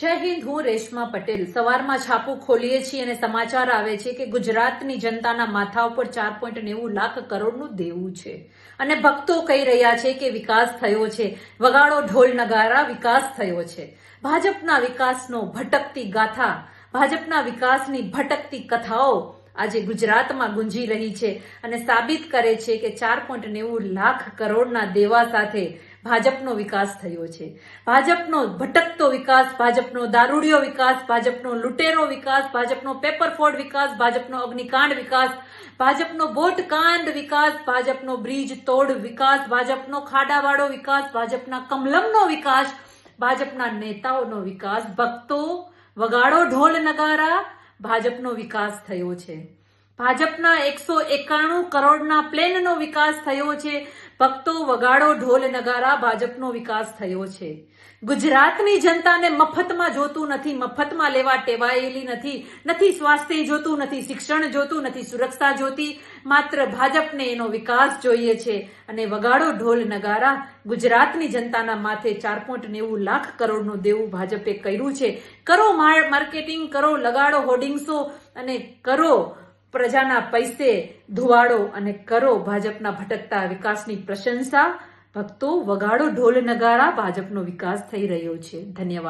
જય હિન્દ, હું રેશમા પટેલ. સવારમાં છાપું ખોલીએ છીએ અને સમાચાર આવે છે કે ગુજરાતની જનતાના માથા ઉપર ચાર પોઈન્ટ નેવું લાખ કરોડનું દેવું છે. અને ભક્તો કહી રહ્યા છે કે વિકાસ થયો છે. વગાડો ઢોલ નગારા, વિકાસ થયો છે. ભાજપના વિકાસનો ભટકતી ગાથા, ભાજપના વિકાસની ભટકતી કથાઓ આજે ગુજરાતમાં ગુંજી રહી છે અને સાબિત કરે છે કે ચાર પોઈન્ટ નેવું લાખ કરોડના દેવા સાથે ભાજપનો વિકાસ થયો છે. ભાજપનો ભટકતો વિકાસ, ભાજપનો દારૂડિયો વિકાસ, ભાજપનો લૂંટેરો વિકાસ, ભાજપનો પેપરફોડ વિકાસ, ભાજપનો અગ્નિકાંડ વિકાસ, ભાજપનો બોટકાંડ વિકાસ, ભાજપનો બ્રિજ તોડ વિકાસ, ભાજપનો ખાડાવાળો વિકાસ, ભાજપના કમલમનો વિકાસ, ભાજપના નેતાઓનો વિકાસ, ભક્તો, વગાડો ઢોલ નગારા, ભાજપનો વિકાસ થયો છે. ભાજપના એકસો એકાણું કરોડના પ્લેનનો વિકાસ થયો છે. ભક્તો વગાડો, ઢોલ નગારા ભાજપનો વિકાસ થયો છે. ગુજરાતની જનતાને મફતમાં જોતું નથી, મફતમાં લેવા ટેવાયેલી નથી નથી સ્વાસ્થ્ય જોતું, નથી શિક્ષણ જોતું, નથી સુરક્ષા જોતી, માત્ર ભાજપને એનો વિકાસ જોઈએ છે. અને વગાડો, ઢોલ નગારા ગુજરાતની જનતાના માથે ચાર પોઈન્ટ નેવું લાખ કરોડનું દેવું ભાજપે કર્યું છે. કરો માર- માર્કેટિંગ, કરો લગાડો, હોર્ડિંગ્સો અને કરો પ્રજાના પૈસે ધુવાડો અને કરો ભાજપના ભટકતા વિકાસની પ્રશંસા. ભક્તો વગાડો ઢોલ નગારા, ભાજપનો વિકાસ થઈ રહ્યો છે. ધન્યવાદ.